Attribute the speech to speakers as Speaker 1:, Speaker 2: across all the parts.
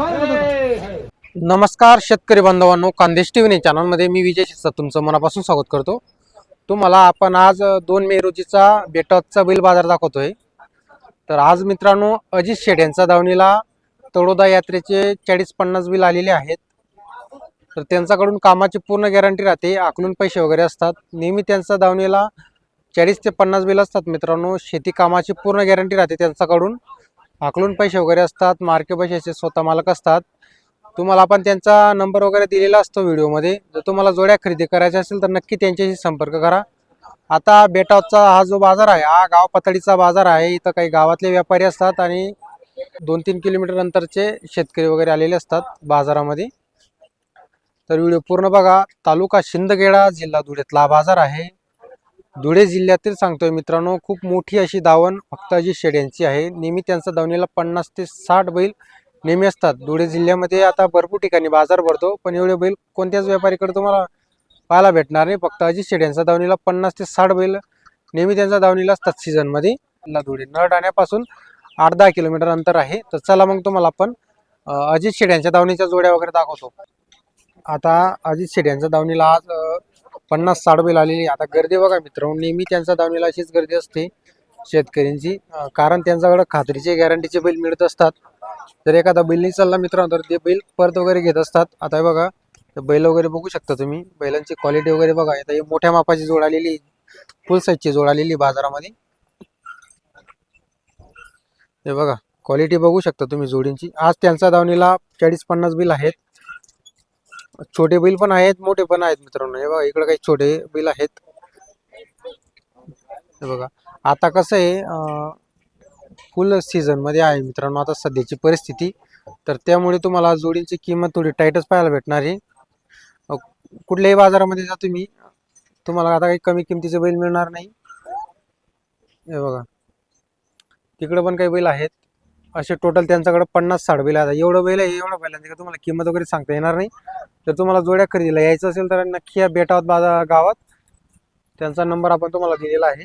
Speaker 1: नमस्कार शेतकरी बांधवांनो खानदेश टी व्ही चॅनलमध्ये मी विजय शिस्ता तुमचं मनापासून स्वागत करतो. तुम्हाला आपण आज दोन मे रोजीचा बेटॉचा बैल बाजार दाखवतोय. तर आज मित्रांनो अजित शेड यांचा दावणीला तळोदा यात्रेचे चाळीस पन्नास बिल आलेले आहेत. तर त्यांच्याकडून कामाची पूर्ण गॅरंटी राहते आकलून पैसे वगैरे असतात. नेहमी त्यांचा दावणीला चाळीस ते पन्नास बिल असतात मित्रांनो. शेती कामाची पूर्ण गॅरंटी राहते त्यांच्याकडून. आकलून पैसे वगैरे असतात मार्के पैशाचे स्वतः मालक असतात. तुम्हाला आपण त्यांचा नंबर वगैरे दिलेला असतो व्हिडिओमध्ये. जर तुम्हाला जोड्या खरेदी करायच्या असेल तर नक्की त्यांच्याशी संपर्क करा. आता बेटाचा हा जो बाजार आहे हा गाव पातळीचा बाजार आहे. इथं काही गावातले व्यापारी असतात आणि दोन तीन किलोमीटर अंतरचे शेतकरी वगैरे आलेले असतात बाजारामध्ये. तर व्हिडिओ पूर्ण बघा. तालुका शिंदखेडा जिल्हा धुळ्यातला बाजार आहे. धुळे जिल्ह्यातील सांगतोय मित्रांनो खूप मोठी अशी दावण फक्त अजित शेड यांची आहे. नेहमी त्यांचा दावणीला पन्नास ते साठ बैल नेहमी असतात. धुळे जिल्ह्यामध्ये आता भरपूर ठिकाणी बाजार भरतो पण एवढे बैल कोणत्याच व्यापारीकडे तुम्हाला पाहायला भेटणार नाही. फक्त अजित शेड यांचा धावणीला पन्नास ते साठ बैल नेहमी त्यांचा दावणीला असतात सीझनमध्ये ला धुळे नळडाण्यापासून आठ दहा किलोमीटर अंतर आहे. तर चला मग तुम्हाला आपण अजित शेड यांच्या दावणीच्या जोड्या वगैरे दाखवतो. आता अजित शेड यांच्या धावणीला आज पन्नास साठ बैल आलेली आहे. आता गर्दी बघा मित्र नेहमी त्यांच्या दावणीला अशीच गर्दी असते शेतकऱ्यांची. कारण त्यांच्याकडे खात्रीचे गॅरंटीचे बैल मिळत असतात. जर एखादा बैल नाही चालला मित्रांनो तर ते बैल परत वगैरे घेत असतात. आता हे बघा बैल वगैरे बघू शकता तुम्ही. बैलांची क्वालिटी वगैरे बघा. आता हे मोठ्या मापाची जोड आलेली फुल साईजची जोड आलेली बाजारामध्ये. हे बघा क्वालिटी बघू शकता तुम्ही जोडींची. आज त्यांचा दावणीला चाळीस पन्नास बिल आहेत. छोटे बैल पण आहेत मोठे पण आहेत मित्रांनो. हे बघा इकडे काही छोटे बैल आहेत. हे बघा आता कसं आहे फुल सीझनमध्ये आहे मित्रांनो आता सध्याची परिस्थिती. तर त्यामुळे तुम्हाला जोडींची किंमत थोडी टाईटच पाहायला भेटणार आहे. कुठल्याही बाजारामध्ये जा तुम्ही तुम्हाला आता काही कमी किमतीचे बैल मिळणार नाही. हे बघा तिकडे पण काही बैल आहेत. असे टोटल त्यांच्याकडे पन्नास साठ बैल आता एवढं बैल आहे एवढं बैल आहे तुम्हाला किंमत वगैरे सांगता येणार नाही. जर तुम्हाला जोड्या खरेदीला यायचं असेल तर नक्की या बेटावत बाजार गावात. त्यांचा नंबर आपण तुम्हाला दिलेला आहे.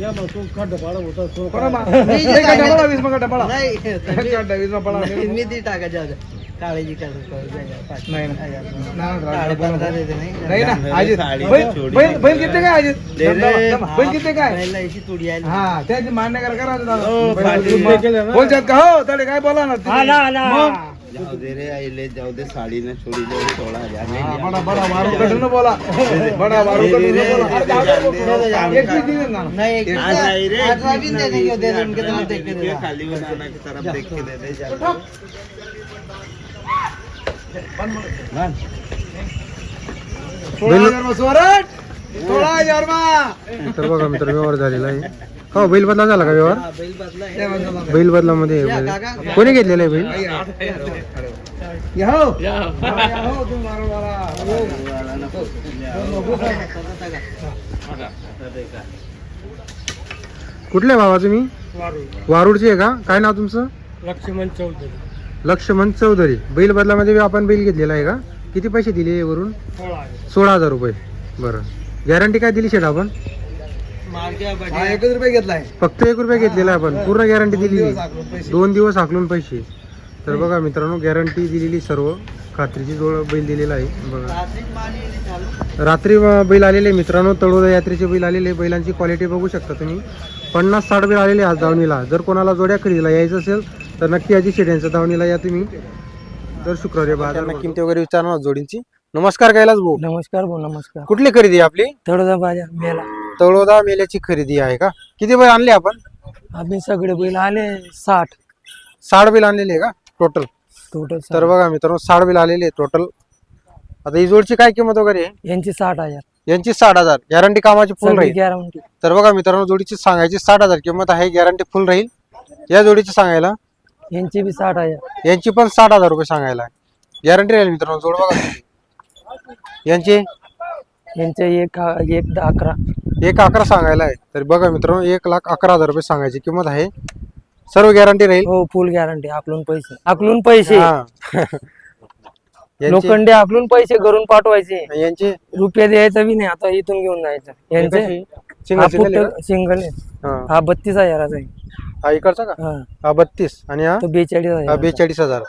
Speaker 1: बैल बदला व्यवहार चालू आहे
Speaker 2: मी ती टाकायच्या काळजी
Speaker 3: बैल किती काय अजित बैल किती काय?
Speaker 2: करायची तुडी आहे
Speaker 3: हा त्याची मान्य करा करा
Speaker 2: हो,
Speaker 3: बोलतात का? हो तडे काय बोला ना. मग?
Speaker 2: जाऊ दे रे आईले जाऊ दे साडी ना छोडी जाऊ सोळा
Speaker 3: हा, बडा बडा कडून बोला। बडा वारू कडून बोला। अरे जाऊ दे, बोला. एक पीस दिले ना
Speaker 2: नहीं एक
Speaker 3: आज
Speaker 2: आई रे
Speaker 4: आज वागिन देने के दे दे उनके तरफ देख के दे
Speaker 2: ये
Speaker 4: दे
Speaker 2: खाली बनाना की तरफ देख के दे दे जा।
Speaker 3: सोळा हजार सोळा हजार मा।
Speaker 1: तर बघा मित्र व्यवहार झालेला आहे. हो बैल बदला झाला का व्यवहार?
Speaker 2: बैल बदला.
Speaker 1: बैल बदलामध्ये बैल. कोणी घेतलेला आहे बैल?
Speaker 3: या. हो. या हो, तुम्ही मारो मारा.
Speaker 1: कुठले बाबा तुम्ही वारुडचे आहे का? काय नाव तुमचं?
Speaker 3: लक्ष्मण चौधरी.
Speaker 1: लक्ष्मण चौधरी. बैल बदलामध्ये आपण बैल घेतलेला आहे का? किती पैसे दिले वरून सोळा हजार. रुपये. बरं. गॅरंटी काय दिली शेट आपण?
Speaker 3: हा एकच रुपये घेतलाय
Speaker 1: फक्त एक रुपया घेतलेला आहे आपण पूर्ण गॅरंटी दिलेली
Speaker 3: दिवस आखून पैसे.
Speaker 1: दोन दिवस हाकलून पैसे. तर बघा मित्रांनो गॅरंटी दिलेली सर्व. खात्रीची जोड बैल दिलेला आहे. बघा. रात्री अं, बैल आलेले मित्रांनो. तळोदा यात्रेचे बैल आलेले बैलांची क्वालिटी बघू शकता तुम्ही. पन्नास साठ बैल आलेले आज दावणीला जर कोणाला जोड्या खरेदीला यायचं असेल तर नक्की याची शेड्यांच्या दावणीला या तुम्ही. दर शुक्रवारी बाजार किमती वगैरे विचारणार जोडींची. नमस्कार कैलास भाऊ.
Speaker 4: नमस्कार भाऊ नमस्कार.
Speaker 1: कुठली खरेदी आपली?
Speaker 4: तळोदा बाजार मेला.
Speaker 1: तळोदा मेल्याची खरेदी आहे का? किती बैल आणले आपण?
Speaker 4: आम्ही सगळे बैल आले साठ.
Speaker 1: साठ बैल आणलेले आहे का? टोटल
Speaker 4: टोटल
Speaker 1: तर बघा मित्रांनो साठ बिल आलेले टोटल आता ही जोडची काय किंमत वगैरे आहे?
Speaker 4: यांची साठ हजार.
Speaker 1: यांची साठ हजार. गॅरंटी कामाची फुल राहील.
Speaker 4: गॅरंटी
Speaker 1: तर बघा मित्रांनो जोडीची सांगायची साठ हजार किंमत आहे गॅरंटी फुल राहील. या जोडीची सांगायला?
Speaker 4: यांची बी साठ हजार.
Speaker 1: यांची पण साठ हजार रुपये सांगायला गॅरंटी राहील मित्रांनो जोड बघा. यांची?
Speaker 4: यांचे एक एक दहा अकरा.
Speaker 1: एक अकरा सांगायला आहे. तर बघा मित्रांनो एक लाख अकरा हजार रुपये सांगायची किंमत आहे. सर्व गॅरंटी राहील?
Speaker 4: हो फुल गॅरंटी आकलून पैसे. आकलून पैसे.
Speaker 1: हा. यांची
Speaker 4: लोखंडे आकलून पैसे घरून पाठवायचे.
Speaker 1: यांची
Speaker 4: रुपये द्यायचा बी नाही. आता इथून घेऊन जायचं. यांचे
Speaker 1: सिंगल
Speaker 4: हा
Speaker 1: सिंगल आहे
Speaker 4: फक्त सिंगल आहे.
Speaker 1: का? हा.
Speaker 4: हा बत्तीस हजाराचा आहे.
Speaker 1: हा इकडचा का?
Speaker 4: हा.
Speaker 1: हा बत्तीस. आणि हा?
Speaker 4: तो बेचाळीस
Speaker 1: हा
Speaker 4: हजार
Speaker 1: बेचाळीस हजार.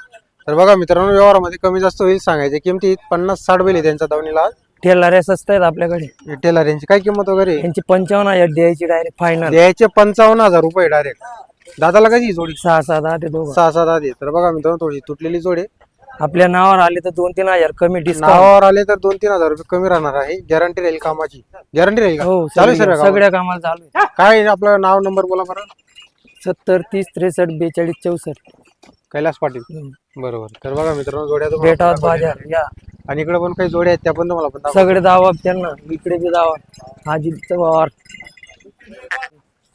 Speaker 1: तर बघा मित्रांनो व्यवहारामध्ये कमी जास्त होईल सांगायचे. किमतीत पन्नास साठ बैल आहे त्यांच्या दावणीला
Speaker 4: ठेलाऱ्या स्वस्त आहेत आपल्याकडे.
Speaker 1: टेलर यांची काय किंमत वगैरे? आहे?
Speaker 4: यांची पंचावन्न हजार द्यायची डायरेक्ट फायनल
Speaker 1: द्यायचे पंचावन्न हजार रुपये डायरेक्ट दादाला कशी जोडी?
Speaker 4: सहा सहा दहा ते दोघं.
Speaker 1: सहा सहा दहा दे तर बघा मित्रांनो थोडी तुटलेली जोडी आहे.
Speaker 4: आपल्या नावावर आले तर दोन तीन हजार कमी डिस्काउंट
Speaker 1: नावावर आले तर दोन तीन हजार रुपये कमी राहणार आहे. गॅरंटी राहील कामाची. गॅरंटी राहील का?
Speaker 4: हो
Speaker 1: चालू आहे
Speaker 4: सगळ्या कामाला चालू आहे.
Speaker 1: काय आहे? आपलं नाव नंबर बोला बरं.
Speaker 4: सत्तर तीस त्रेसष्ट बेचाळीस चौसष्ट.
Speaker 1: कैलास पाटील. बरोबर. तर बघा मित्रांनो जोड्या तुम्हाला
Speaker 4: बेटावर बाजार. या.
Speaker 1: आणि इकडे पण काही जोड्या आहेत त्या पण तुम्हाला पण.
Speaker 4: सगळे दावा त्यांना इकडे बी दावा आजीचा वावर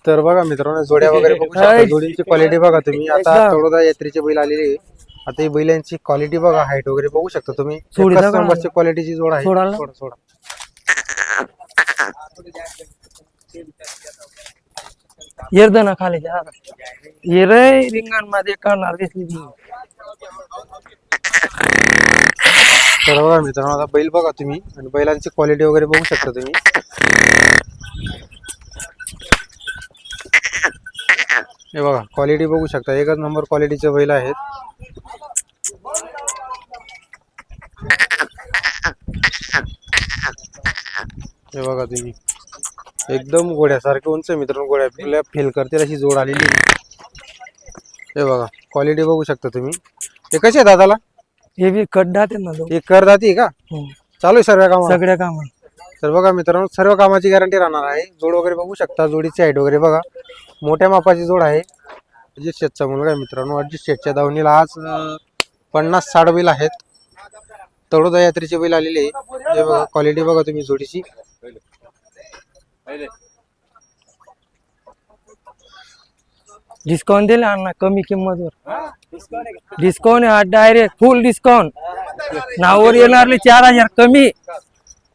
Speaker 1: तर बघा मित्रांनो जोड्या वगैरे बघू शकता. जोडींची क्वालिटी बघा तुम्ही आता
Speaker 4: एकदम.
Speaker 1: थोडा यात्रेचे बैल आलेले आहे. आता ही बैलांची क्वालिटी बघा हाईट वगैरे बघू शकता तुम्ही
Speaker 4: सोडी
Speaker 1: एकच. नंबरची क्वालिटीची जोड आहे
Speaker 4: सोडाल ना?
Speaker 1: सोडा सोडा
Speaker 4: येर ना खाली जा रिंगणमध्ये करणार दिसली ती.
Speaker 1: तर बघा मित्रांनो आता बैल बघा तुम्ही. आणि बैलांची क्वालिटी वगैरे बघू शकता तुम्ही. हे बघा क्वालिटी बघू शकता. एकच नंबर क्वालिटीचे बैल आहेत. हे बघा तुम्ही. एकदम गोड्यासारखे उंच आहे मित्रांनो गोड्या. आपल्या फेल करतील अशी जोड आलेली आहे. हे बघा क्वालिटी बघू शकता तुम्ही. हे कसे आहे दादाला?
Speaker 4: हे बी खड्डा ते ना दोन.
Speaker 1: हे का?
Speaker 4: हम्म.
Speaker 1: चालू आहे सर्व काम?
Speaker 4: सगळ्या कामाला
Speaker 1: तर बघा मित्रांनो सर्व कामाची गॅरंटी राहणार आहे. जोड वगैरे बघू शकता जोडीची हाईट वगैरे बघा. मोठ्या मापाची जोड आहे. अजित शेठचा मुलगा आहे मित्रांनो. अजित शेठच्या दावणीला आज अं, पन्नास साठ बैल आहेत. तळोदा यात्रेचे बैल आलेले आहे. हे बघा क्वालिटी बघा तुम्ही जोडीची.
Speaker 4: डिस्काउंट दिले अण्णा कमी किंमत वर डिस्काउंट आहे डायरेक्ट फुल डिस्काउंट नावावर येणारले चार हजार कमी.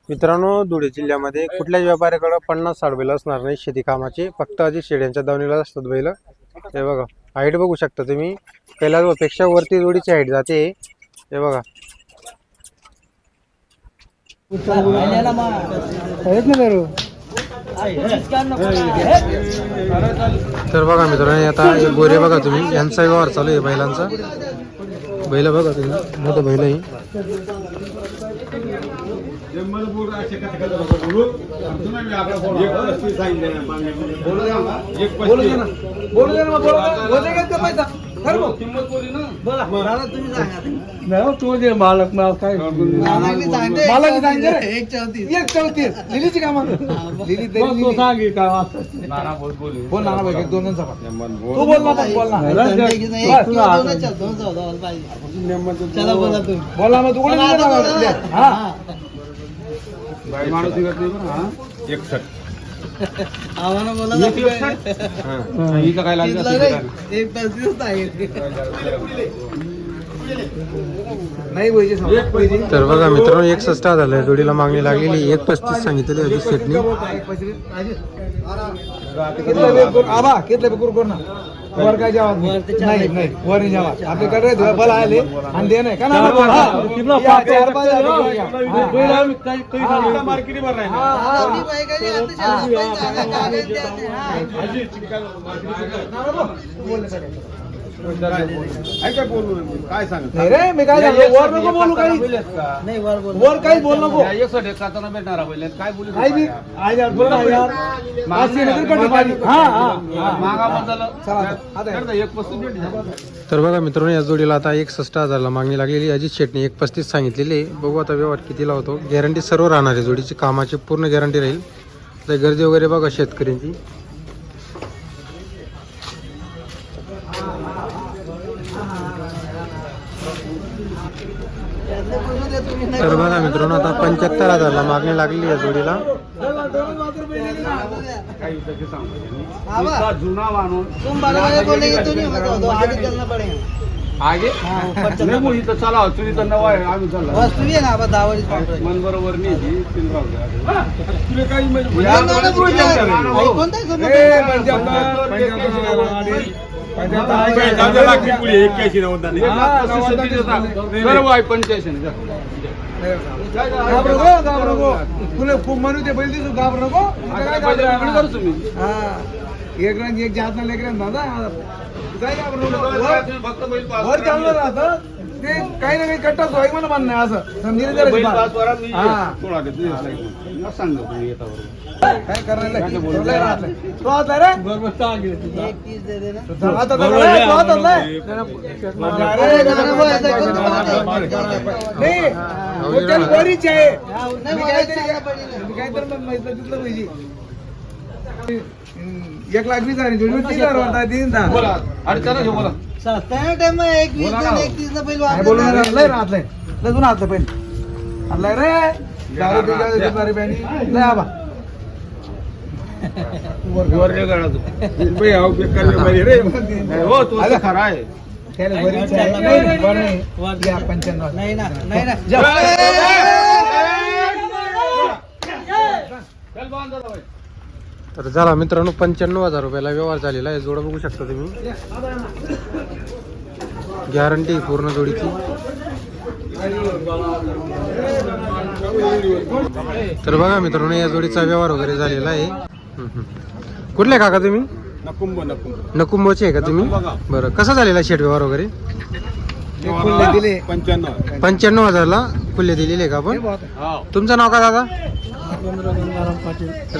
Speaker 1: मित्रांनो धुळे जिल्ह्यामध्ये कुठल्याच व्यापाऱ्याकडे पन्नास साठ बैल असणार नाही शेती कामाचे. फक्त अजित शेठ यांच्या दावणीला असतात बैल. हे बघा हाईट बघू शकता तुम्ही. पेक्षा वरती जोडीची हाईट जाते. हे बघा. तर बघा मित्रांनो आता हे गोरे बघा तुम्ही यांचा व्यवहार चालू आहे बैलांचा बैल बघा तुम्ही मोठं बैल आहे
Speaker 3: बोलू दे ना बोलू दे ना बोलू दे ना. बोलू. दे का पैसा ठरव नाही हो, तू दे मालक मला काय? मालक सांगितलं रे. एक चौतीस. लिलीची काम लिली तरी तो सांग काय नाना बोल बोल नाना भाई दोन दोन सभा तू बोल ना बोल ना. बोला मग तू कोणी हा. माणूस काय नाही पाहिजे समजा.
Speaker 1: तर बघा मित्रांनो एक सष्टा झालाय जोडीला मागणी लागलेली एक पस्तीस सांगितलेली अजित शेठनी
Speaker 3: कितले बे करू- आबा कितले बे करू करू ना वर काय जेवा नाही नाही वर नाही जेवा आपल्याकडे धुवा बल आले आणि दे नाही का ना हा. नाही रे मी काय सांगतो वर नको बोलू काही वर काही बोल नको. बोल ना यार. कट. हा हा. हा. चला आता.
Speaker 1: तर बघा मित्रांनो या जोडीला आता एक सष्ट हजारला मागणी लागलेली अजित शेटने एक पस्तीस सांगितलेली आहे. बघू आता व्यवहार कितीला होतो. गॅरंटी सर्व राहणार आहे जोडीची. कामाची पूर्ण गॅरंटी राहील. तर गर्दी वगैरे बघा शेतकऱ्यांची. तर बघा मित्रांनो आता पंच्याहत्तर हजारला मागणी लागलेली आहे जोडीला
Speaker 2: तो आगे चलना पड़ेगा
Speaker 3: आगे नाही मग इथं चला तुम्ही तर नवा आहे आम्ही चला मन बरोबर नाही जी, तीन राहू द्या. तुला काही म्हणजे-. पंच्याहत्तर, पंच्याहत्तर, पंच्याहत्तर,
Speaker 5: लागली.
Speaker 3: घाबरू नको, घाबरू नको. तुला खूप म्हणू ते बैल दिसू घाबरू नको करू तुम्ही एक रंग एक जात लेकरां. दादा काय घाबरू नको वर? चाललं राहतं ते काही ना काही कट्टा सोय मला म्हणणं आहे असं हा. काय करणार तो
Speaker 6: एक.
Speaker 3: तो तर तो. अरे,
Speaker 6: नाही,
Speaker 3: बरीच आहे मी काहीतरी. मी काहीतरी मग तिथलं पाहिजे हम्म, लाख वीस तीन हजार वाटतात, तीन दहा.
Speaker 6: आहे ना टाइम. एक वीस
Speaker 3: बोला.
Speaker 6: एक तीस बैल
Speaker 3: काय
Speaker 6: नाही.
Speaker 3: लय राहतलंय लय जुनं हातलं हातलंय रे दारू पिऊन जाऊ दे, दुपारी प्यानी. लय आबा
Speaker 5: हो तो खरा आहे
Speaker 3: त्याला बरीच आहे. नाही, बरं नाही. या, पंच्याण्णव
Speaker 6: नाही ना नाही ना
Speaker 3: जा.
Speaker 1: तर झाला मित्रांनो पंच्याण्णव हजार रुपयाला व्यवहार झालेला आहे. जोडा बघू शकता तुम्ही. गॅरंटी पूर्ण जोडीची. तर बघा मित्रांनो या जोडीचा व्यवहार वगैरे झालेला आहे. कुठले काका तुम्ही?
Speaker 5: नकुंभ नकुंभ.
Speaker 1: नकुंबोचे आहे का तुम्ही? बरं कसा झालेला शेट व्यवहार वगैरे?
Speaker 3: खुल्ले दिले.
Speaker 5: पंच्याण्णव.
Speaker 1: पंच्याण्णव हजारला खुले दिलेले का आपण?
Speaker 5: हा.
Speaker 1: तुमचं नाव काय दादा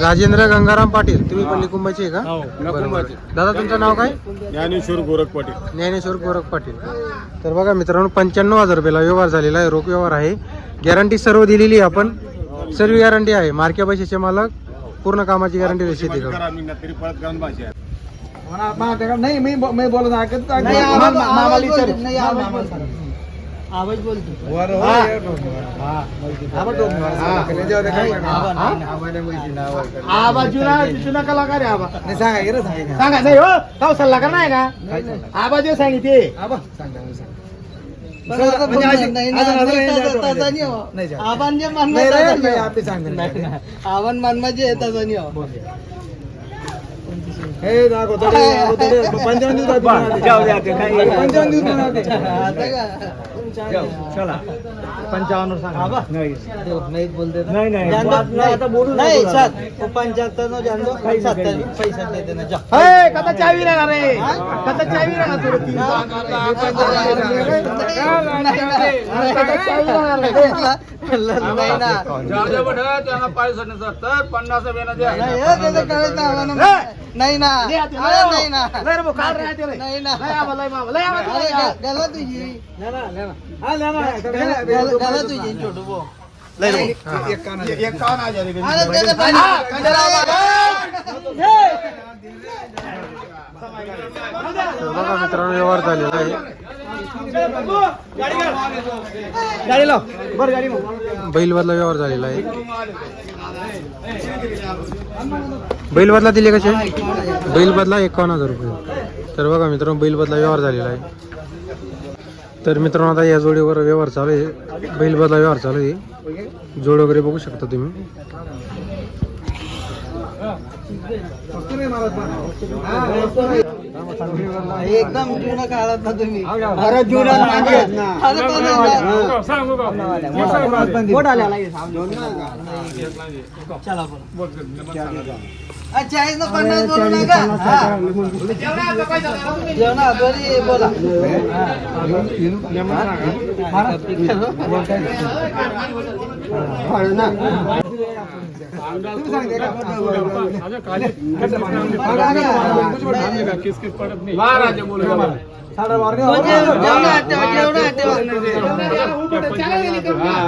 Speaker 1: राजेंद्र गंगाराम पाटील. तुम्ही पण निकुंबाचे आहे का? बरं. दादा तुमचं नाव काय?
Speaker 5: ज्ञानेश्वर गोरख पाटील.
Speaker 1: ज्ञानेश्वर गोरख पाटील. तर बघा मित्रांनो पंच्याण्णव हजार रुपयाला व्यवहार झालेला आहे रोख व्यवहार आहे. गॅरंटी सर्व दिलेली आहे आपण. सर्व गॅरंटी आहे. मार्क्या पैशाचे मालक पूर्ण कामाची गॅरंटी शेती
Speaker 5: मी तरी परत गाऊन भाषा आहे.
Speaker 3: म्हणा, माझ्याकडे नाही मी मी बोलत ऐकत
Speaker 6: नाही. आवाज आवाज आवाज. आवाज बोलतो
Speaker 3: हो. आबा डोंगर. त्याच्यावर ते काय करणार?
Speaker 6: आबा. नाही,
Speaker 3: सांगा, हे रे,
Speaker 7: नाही हो का आवाज सांगितले
Speaker 3: आबा, म्हणजे अशी-
Speaker 6: नाही हो.
Speaker 3: जात.
Speaker 6: आव्हान जे
Speaker 3: नाही
Speaker 6: म्हणणं
Speaker 3: रे,
Speaker 6: तसं
Speaker 3: नाही,
Speaker 6: नाही हो.
Speaker 3: आपली सांगा.
Speaker 6: आव्हान आहे तसं नाही हो.
Speaker 3: दाखव, दाखव, तडे. पंचावन्न दिवस बनवते. पंचावन्न.
Speaker 6: आता? आबा. देव, नाही. बोलते ना. जान दो, नाही, नाही सात पंच्याहत्तर पैसा देते ना
Speaker 7: कथा चावी राहणार कथा चावी राहणार
Speaker 6: नाही ना.
Speaker 3: त्यांना पाय सत्तर पन्नास द्या
Speaker 6: नाही हो, त्याचं करायचं आव्हान नाही ना. अरे नाही. नाही अरे. ग- गला तुझी.
Speaker 3: हा.
Speaker 6: गला- गला गला तुझी छोटू भाऊ. अरे पाणी-
Speaker 1: तर बघा मित्रांनो व्यवहार झालेला आहे.
Speaker 7: गाडी लाव. बर गाडी लाव.
Speaker 1: बैलबदला व्यवहार झालेला आहे. बैलबदला दिले कसे? बैलबदला एकावन्न हजार रुपये. तर बघा मित्रांनो बैलबदला व्यवहार झालेला आहे. तर मित्रांनो आता या जोडीवर व्यवहार चालू आहे. बैलबदला व्यवहार चालू आहे. जोड वगैरे बघू शकता तुम्ही
Speaker 3: फक्त नाही मारत ना. हा,
Speaker 6: एकदम जुनं काढत ना तुम्ही
Speaker 7: अरे जुना मागे आहेत ना.
Speaker 6: चला पन्नास बोलू नका हा. जेवणा बरी बोला
Speaker 3: दोन मिनिटं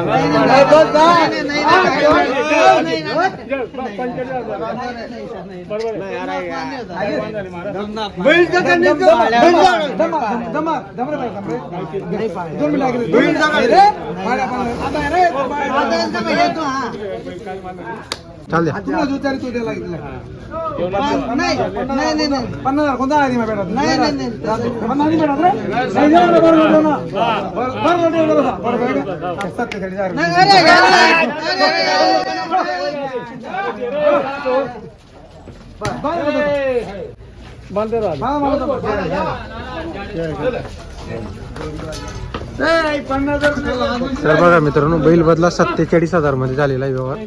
Speaker 6: म्हणजे हा.
Speaker 1: चाल द्या
Speaker 3: तुला जुचारी तू द्यायला
Speaker 6: नाही नाही नाही नाही
Speaker 3: पन्नास हजार कोणता आहे भेटत
Speaker 6: नाही, नाही, नाही.
Speaker 3: पन्नास नाही भेटत रे ना, बरं ना. बरं? सत्तेचाळीस हजार हा, मला तर
Speaker 1: बघा मित्रांनो बैल बदला सत्तेचाळीस हजारमध्ये झालेला आहे व्यवहार.